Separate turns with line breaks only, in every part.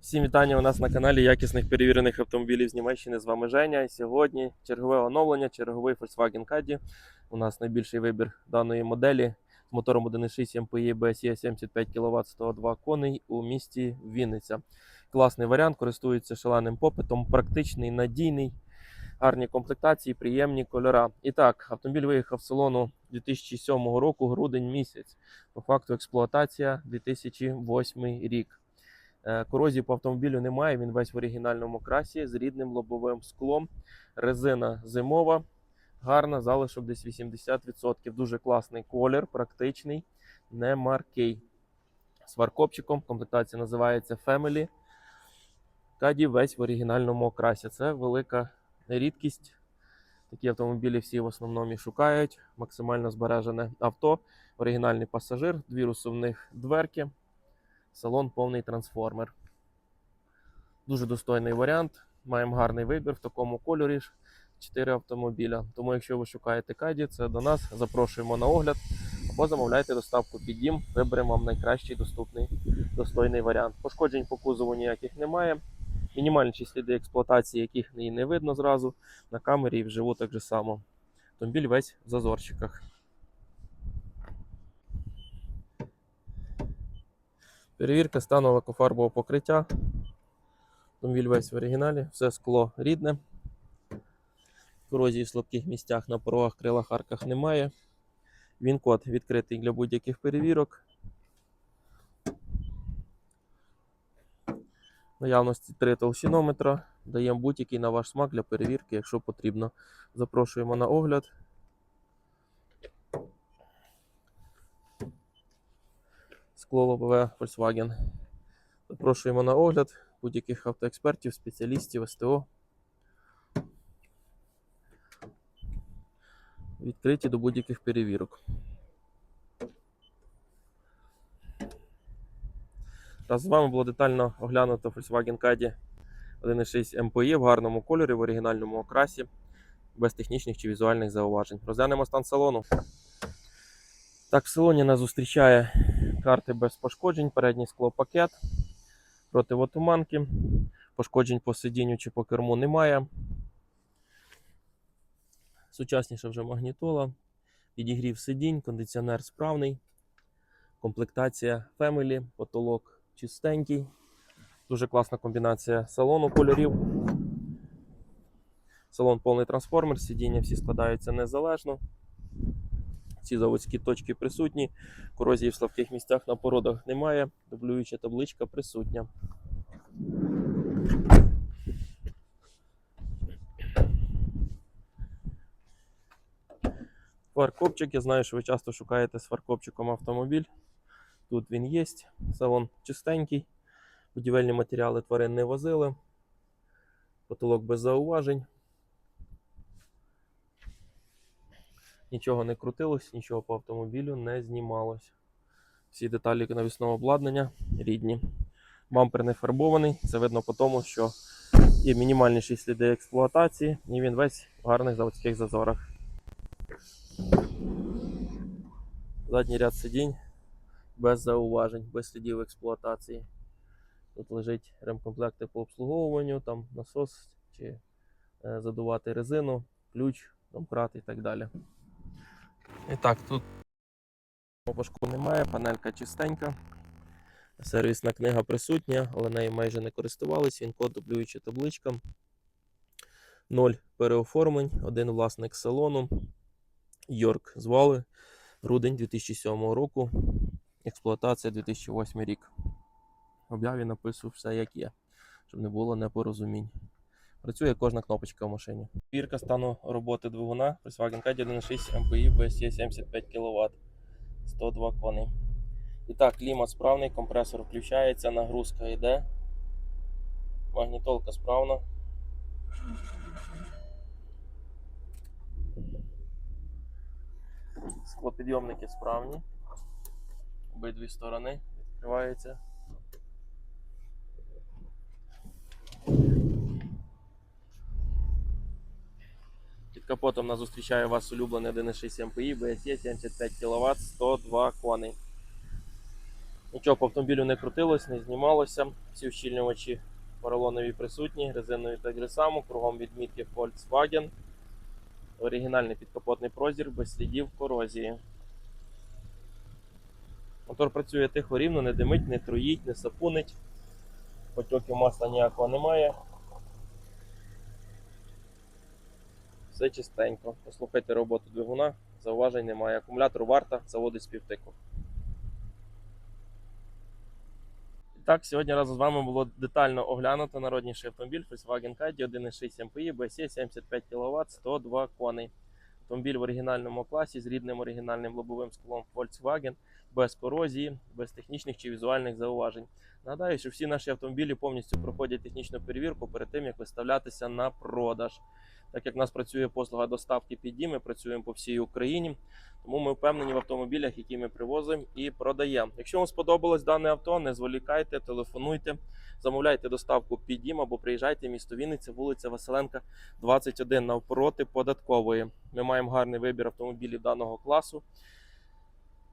Всім вітання у нас на каналі якісних перевірених автомобілів з Німеччини. З вами Женя. Сьогодні чергове оновлення, черговий Volkswagen Caddy. У нас найбільший вибір даної моделі з мотором 1.6 MPI BSE 75 кВт 102 коней у місті Вінниця. Класний варіант, користується шаленим попитом, практичний, надійний, гарні комплектації, приємні кольора. І так, автомобіль виїхав з салону 2007 року, грудень місяць. По факту експлуатація 2008 рік. Е, Корозії по автомобілю немає, він весь в оригінальному красі з рідним лобовим склом. Резина зимова, гарна, залишок десь 80%. Дуже класний колір, практичний, не маркий. З фаркопчиком. Комплектація називається Family. Каді весь в оригінальному окрасі. Це велика рідкість. Такі автомобілі всі в основному шукають. Максимально збережене авто, оригінальний пасажир, дві розсувних дверки. Салон повний трансформер. Дуже достойний варіант. Маємо гарний вибір в такому кольорі. ж 4 автомобіля. Тому, якщо ви шукаєте каді, це до нас. Запрошуємо на огляд або замовляйте доставку під дім. Виберемо вам найкращий доступний достойний варіант. Пошкоджень по кузову ніяких немає. Мінімальні сліди експлуатації, яких не видно зразу. На камері і вживу так же само. Автомобіль весь в зазорчиках. Перевірка стану лакофарбового покриття. Автомобіль весь в оригіналі, все скло рідне. Корозії в слабких місцях на порогах, крилах, арках немає. Він код відкритий для будь-яких перевірок. Наявності 3 толщинометра. Даємо будь-який на ваш смак для перевірки, якщо потрібно. Запрошуємо на огляд. Скло лобове Volkswagen. Запрошуємо на огляд будь-яких автоекспертів, спеціалістів, СТО. Відкриті до будь-яких перевірок. Раз з вами було детально оглянуто Volkswagen Caddy 1.6 MPI в гарному кольорі, в оригінальному окрасі, без технічних чи візуальних зауважень. Розглянемо стан салону. Так, в салоні нас зустрічає карти без пошкоджень, передній склопакет, противотуманки, пошкоджень по сидінню чи по керму немає. Сучасніша вже магнітола, підігрів сидінь, кондиціонер справний, комплектація Family, потолок чистенький. Дуже класна комбінація салону кольорів. Салон повний трансформер, сидіння всі складаються незалежно. Ці заводські точки присутні. Корозії в слабких місцях на породах немає. Дублююча табличка присутня. Фаркопчик. Я знаю, що ви часто шукаєте з фаркопчиком автомобіль. Тут він є. Салон чистенький. Будівельні матеріали тварин не возили. Потолок без зауважень. Нічого не крутилось, нічого по автомобілю не знімалось. Всі деталі навісного обладнання рідні. Бампер не фарбований. Це видно по тому, що є мінімальніші сліди експлуатації, і він весь в гарних заводських зазорах. Задній ряд сидінь без зауважень, без слідів експлуатації. Тут лежить ремкомплекти по обслуговуванню, там насос чи е, задувати резину, ключ, домкрат і так далі. І так, тут пашку немає, панелька чистенька. Сервісна книга присутня, але нею майже не користувалися. Він код дублюючи табличкам. Ноль переоформлень, один власник салону. Йорк звали. Грудень 2007 року. Експлуатація 2008 рік. В об'яві написав все як є, щоб не було непорозумінь. Працює кожна кнопочка в машині. Вірка стану роботи двигуна Volkswagen Caddy 1.6 MPI BSE 75 кВт 102 коней. І так, клімат справний, компресор включається, нагрузка йде. Магнітолка справна. Склопідйомники справні. Обидві сторони відкриваються. Капотом нас зустрічає вас улюблений 1.6 MPI BSE 75 кВт 102 коней. Нічого по автомобілю не крутилось, не знімалося. Всі ущільнювачі поролонові присутні, резинові так же кругом відмітки Volkswagen. Оригінальний підкапотний прозір без слідів корозії. Мотор працює тихо рівно, не димить, не троїть, не сапунить. Потьоків масла ніякого немає. Все чистенько. Послухайте роботу двигуна, зауважень немає. Акумулятор варта, заводить з півтику. І Так, сьогодні разом з вами було детально оглянуто народніший автомобіль Volkswagen Caddy 1.6 MPI, BSE 75 кВт, 102 коней. Автомобіль в оригінальному класі з рідним оригінальним лобовим склом Volkswagen, без корозії, без технічних чи візуальних зауважень. Нагадаю, що всі наші автомобілі повністю проходять технічну перевірку перед тим, як виставлятися на продаж. Так як в нас працює послуга доставки піді, ми працюємо по всій Україні. Тому ми впевнені в автомобілях, які ми привозимо і продаємо. Якщо вам сподобалось дане авто, не зволікайте, телефонуйте, замовляйте доставку під або приїжджайте в місто Вінниця, вулиця Василенка, 21 навпроти податкової. Ми маємо гарний вибір автомобілів даного класу.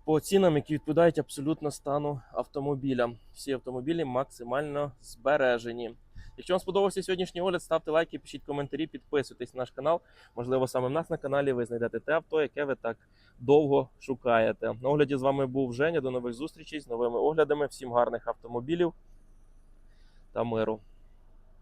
По цінам, які відповідають абсолютно стану автомобіля. Всі автомобілі максимально збережені. Якщо вам сподобався сьогоднішній огляд, ставте лайки, пишіть коментарі, підписуйтесь на наш канал. Можливо, саме в нас на каналі ви знайдете те авто, яке ви так довго шукаєте. На огляді з вами був Женя. До нових зустрічей з новими оглядами. Всім гарних автомобілів та миру.